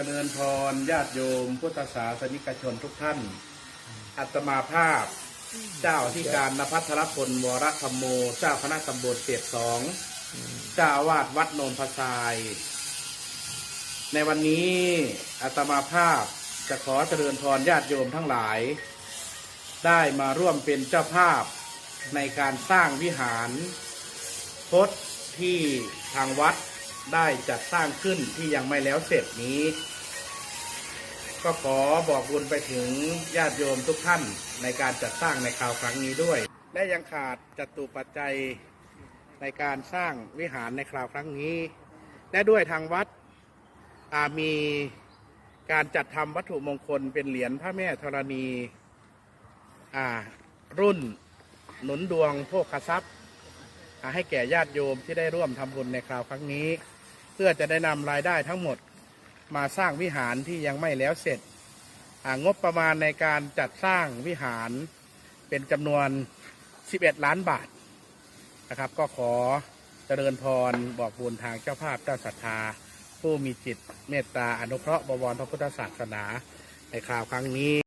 จริญพรญาติโยม พุทธศาสนิกชนทุกท่าน อัตมาภาพ เจ้าที่การนภัทรพลวรธรรมโม เจ้าคณะตำบลเศษสองเจ้าวาสวัดโนนพระทราย ในวันนี้อัตมาภาพจะขอเจริญพรญาติโยมทั้งหลาย ได้มาร่วมเป็นเจ้าภาพในการสร้างวิหารพจน์ที่ทางวัด ได้จัดสร้างขึ้นที่ยังไม่แล้วเสร็จนี้ ก็ขอบอกบุญไปถึงญาติโยมทุกท่านในการจัดสร้างในคราวครั้งนี้ด้วย และยังขาดจตุปัจจัยในการสร้างวิหารในคราวครั้งนี้ และด้วยทางวัดมีการจัดทำวัตถุมงคลเป็นเหรียญพระแม่ธรณีรุ่นหนุนดวงโภคทรัพย์ให้แก่ญาติโยมที่ได้ร่วมทำบุญในคราวครั้งนี้ พื่อจะได้นำรายได้ทั้งหมด มาสร้างวิหารที่ยังไม่แล้วเสร็จงบประมาณในการจัดสร้างวิหารเป็นจำนวน 11 ล้านบาทนะครับ ก็ขอเจริญพรบอกบุญทางเจ้าภาพเจ้าศรัทธา ผู้มีจิตเมตตาอนุเคราะห์บวรพระพุทธศาสนาในคราวครั้งนี้